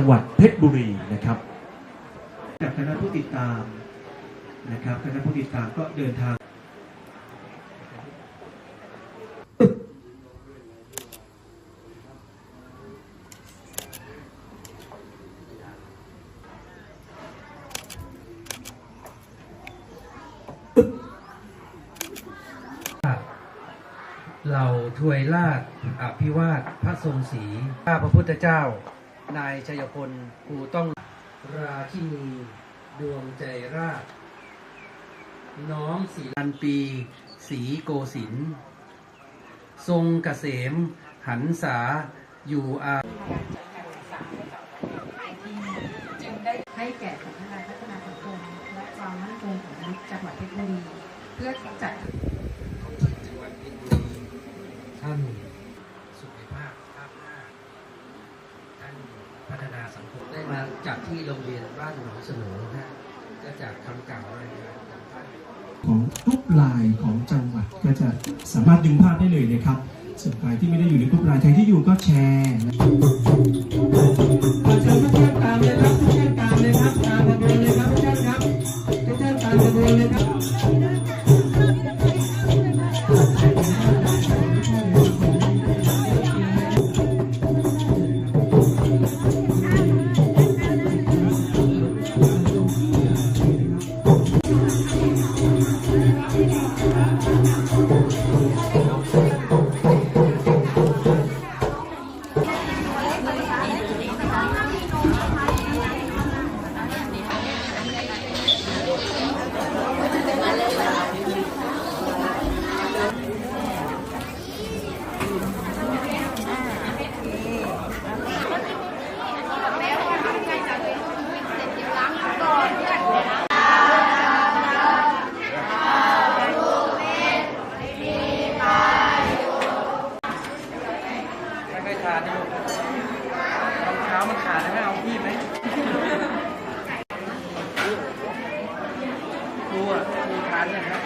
จังหวัดเพชรบุรีนะครับจากคณะผู้ติดตามนะครับคณะผู้ติดตามก็เดินทางเราถวยราชอภิวาทพระทรงศรีข้าพระพุทธเจ้า นายชัยพลกูต้อง ราชินีดวงใจราช น้อมสีลันปีสีโกศิน ทร์ทรงเกษม หันษาอยู่อาจึงได้ให้แก่สำนักงานพัฒนาสังคมและความมั่นคงของมนุษย์จังหวัดเพชรบุรีเพื่อจัด จังหวัดเพชรบุรีท่านสุขภาพภาพหน้าท่าน พัฒนาสังคมได้มาจัดที่โรงเรียนบ้านหนองเสนอนะก็จากคำกล่าวรายงานของท่านของกรุ๊ปลายของจังหวัดก็จะสามารถดึงภาพได้เลยนะครับส่วนใครที่ไม่ได้อยู่ในกรุ๊ปลายใครที่อยู่ก็แชร์ ขาดนกรองเท้ามันขาดนะแม่เอาพี่ไหมครูอะครูทานนะครับ